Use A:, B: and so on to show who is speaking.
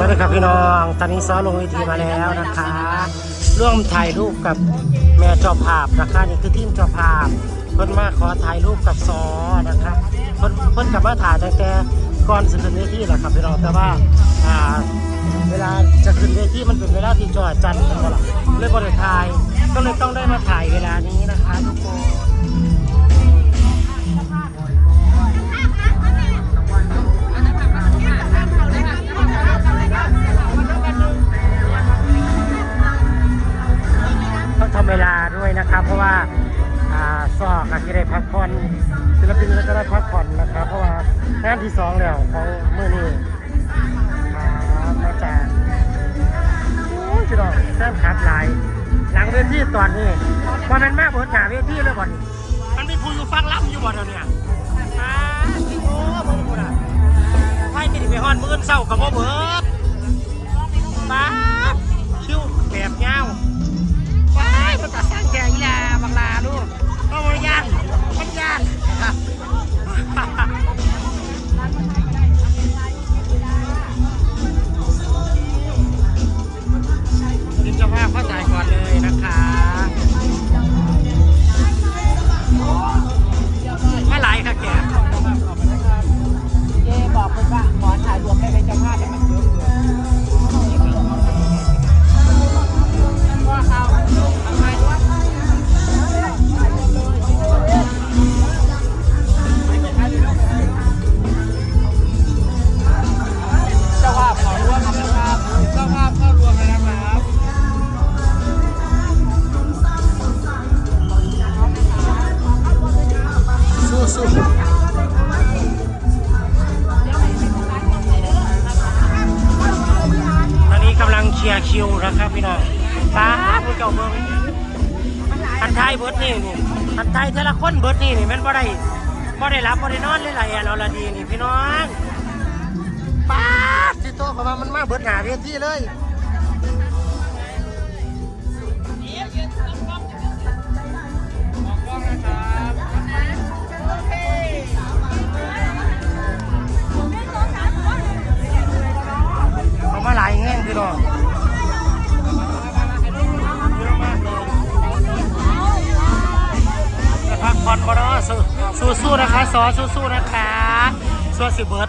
A: สวัสดีครับพี่น้อง ตอนนี้ซ้อลงเวทีมาแล้วนะคะ ร่วมถ่ายรูปกับแม่จอภาพนะคะนี่คือทีมจอภาพเพิ่นมาขอถ่ายรูปกับซอนะคะเพิ่นเพิ่นกลับมาถ่ายตั้งแต่ก่อนสิขึ้นเวทีแหละครับพี่น้องแต่ว่าอ่า เวลาจะขึ้นเวทีมันเป็นเวลาที่จอจันทร์นั่นแหละเลยบ่ได้ถ่ายก็เลยต้องได้มาถ่ายเวลานี้นะคะทุกคน เวลาด้วยนะครับ เพราะว่าอ่าซอกอาที่ได้พักผ่อนศิลปินก็จะได้พักผ่อนนะครับ เพราะว่างานที่สองแล้วของมื่อนี้มาจากโอ้ยพี่น้องแซ่บขับหลาย หลังเวทีตอนนี้พอมันมากบิดหนาเวทีเลยบ่นมันมีผู้อยู่ฟังล่ำอยู่บ่เดี๋ยวนี้อ่าโอ้เบิ่งกูน่ะไพ่ติดไปฮอนมื้อเศร้ากับบ่เบิด คิวนะค
B: รับพี่น้
A: องป้าผู้เจ้าเมืองทันไทยเบิร์ดนี่นี่ทันไทยแต่ละคนเบิร์ดนี่นี่มันบ่ได้บ่ได้รับบ่ได้นอนเลยไรอะเราละดีนี่พี่น้องป้าดที่โตเข้ามามันมาเบิร์ดหนาเวทีเลย พักผ่อนบ่เนาะสู้สู้ๆนะคะซอสู้ๆนะคะส่วนสิเบิร์ด